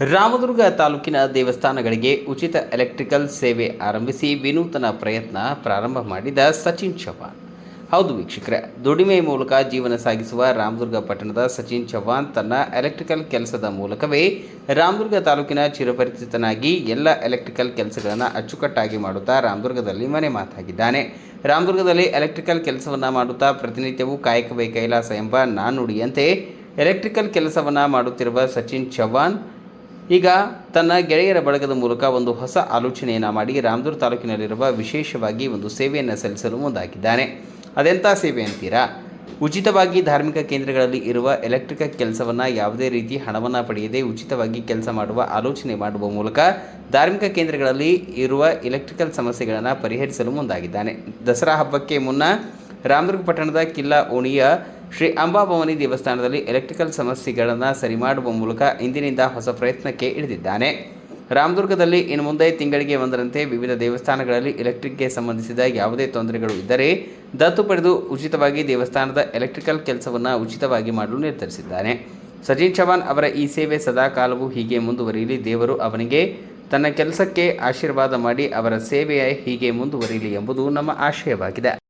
ರಾಮದುರ್ಗ ತಾಲೂಕಿನ ದೇವಸ್ಥಾನಗಳಿಗೆ ಉಚಿತ ಎಲೆಕ್ಟ್ರಿಕಲ್ ಸೇವೆ ಆರಂಭಿಸಿ ವಿನೂತನ ಪ್ರಯತ್ನ ಪ್ರಾರಂಭ ಮಾಡಿದ ಸಚಿನ್ ಚವ್ಹಾಣ್. ಹೌದು ವೀಕ್ಷಕರೇ, ದುಡಿಮೆ ಮೂಲಕ ಜೀವನ ಸಾಗಿಸುವ ರಾಮದುರ್ಗ ಪಟ್ಟಣದ ಸಚಿನ್ ಚವ್ಹಾಣ್ ತನ್ನ ಎಲೆಕ್ಟ್ರಿಕಲ್ ಕೆಲಸದ ಮೂಲಕವೇ ರಾಮದುರ್ಗ ತಾಲೂಕಿನ ಚಿರಪರಿಚಿತನಾಗಿ ಎಲ್ಲ ಎಲೆಕ್ಟ್ರಿಕಲ್ ಕೆಲಸಗಳನ್ನು ಅಚ್ಚುಕಟ್ಟಾಗಿ ಮಾಡುತ್ತಾ ರಾಮದುರ್ಗದಲ್ಲಿ ಮನೆ ಮಾತಾಗಿದ್ದಾನೆ. ರಾಮದುರ್ಗದಲ್ಲಿ ಎಲೆಕ್ಟ್ರಿಕಲ್ ಕೆಲಸವನ್ನು ಮಾಡುತ್ತಾ ಪ್ರತಿನಿತ್ಯವೂ ಕಾಯಕವೇ ಕೈಲಾಸ ಎಂಬ ನಾನುಡಿಯಂತೆ ಎಲೆಕ್ಟ್ರಿಕಲ್ ಕೆಲಸವನ್ನು ಮಾಡುತ್ತಿರುವ ಸಚಿನ್ ಚವ್ಹಾಣ್ ಈಗ ತನ್ನ ಗೆಳೆಯರ ಬಳಗದ ಮೂಲಕ ಒಂದು ಹೊಸ ಆಲೋಚನೆಯನ್ನು ಮಾಡಿ ರಾಮದುರ್ಗ ತಾಲೂಕಿನಲ್ಲಿರುವ ವಿಶೇಷವಾಗಿ ಒಂದು ಸೇವೆಯನ್ನು ಸಲ್ಲಿಸಲು ಮುಂದಾಗಿದ್ದಾನೆ. ಅದೆಂಥ ಸೇವೆ ಅಂತೀರಾ? ಉಚಿತವಾಗಿ ಧಾರ್ಮಿಕ ಕೇಂದ್ರಗಳಲ್ಲಿ ಇರುವ ಎಲೆಕ್ಟ್ರಿಕಲ್ ಕೆಲಸವನ್ನು ಯಾವುದೇ ರೀತಿ ಹಣವನ್ನು ಪಡೆಯದೆ ಉಚಿತವಾಗಿ ಕೆಲಸ ಮಾಡುವ ಆಲೋಚನೆ ಮಾಡುವ ಮೂಲಕ ಧಾರ್ಮಿಕ ಕೇಂದ್ರಗಳಲ್ಲಿ ಇರುವ ಎಲೆಕ್ಟ್ರಿಕಲ್ ಸಮಸ್ಯೆಗಳನ್ನು ಪರಿಹರಿಸಲು ಮುಂದಾಗಿದ್ದಾನೆ. ದಸರಾ ಹಬ್ಬಕ್ಕೆ ಮುನ್ನ ರಾಮದುರ್ಗ ಪಟ್ಟಣದ ಕಿಲ್ಲಾ ಓಣಿಯ ಶ್ರೀ ಅಂಬಾಭವಾನಿ ದೇವಸ್ಥಾನದಲ್ಲಿ ಎಲೆಕ್ಟ್ರಿಕಲ್ ಸಮಸ್ಯೆಗಳನ್ನು ಸರಿ ಮಾಡುವ ಮೂಲಕ ಇಂದಿನಿಂದ ಹೊಸ ಪ್ರಯತ್ನಕ್ಕೆ ಇಳಿದಿದ್ದಾನೆ. ರಾಮದುರ್ಗದಲ್ಲಿ ಇನ್ನು ಮುಂದೆ ತಿಂಗಳಿಗೆ ಒಂದರಂತೆ ವಿವಿಧ ದೇವಸ್ಥಾನಗಳಲ್ಲಿ ಎಲೆಕ್ಟ್ರಿಕ್ಗೆ ಸಂಬಂಧಿಸಿದ ಯಾವುದೇ ತೊಂದರೆಗಳು ಇದ್ದರೆ ದತ್ತು ಪಡೆದು ಉಚಿತವಾಗಿ ದೇವಸ್ಥಾನದ ಎಲೆಕ್ಟ್ರಿಕಲ್ ಕೆಲಸವನ್ನು ಉಚಿತವಾಗಿ ಮಾಡಲು ನಿರ್ಧರಿಸಿದ್ದಾನೆ. ಸಚಿನ್ ಚವಾನ್ ಅವರ ಈ ಸೇವೆ ಸದಾ ಕಾಲವೂ ಹೀಗೆ ಮುಂದುವರಿಯಲಿ, ದೇವರು ಅವನಿಗೆ ತನ್ನ ಕೆಲಸಕ್ಕೆ ಆಶೀರ್ವಾದ ಮಾಡಿ ಅವರ ಸೇವೆಯ ಹೀಗೆ ಮುಂದುವರಿಯಲಿ ಎಂಬುದು ನಮ್ಮ ಆಶಯವಾಗಿದೆ.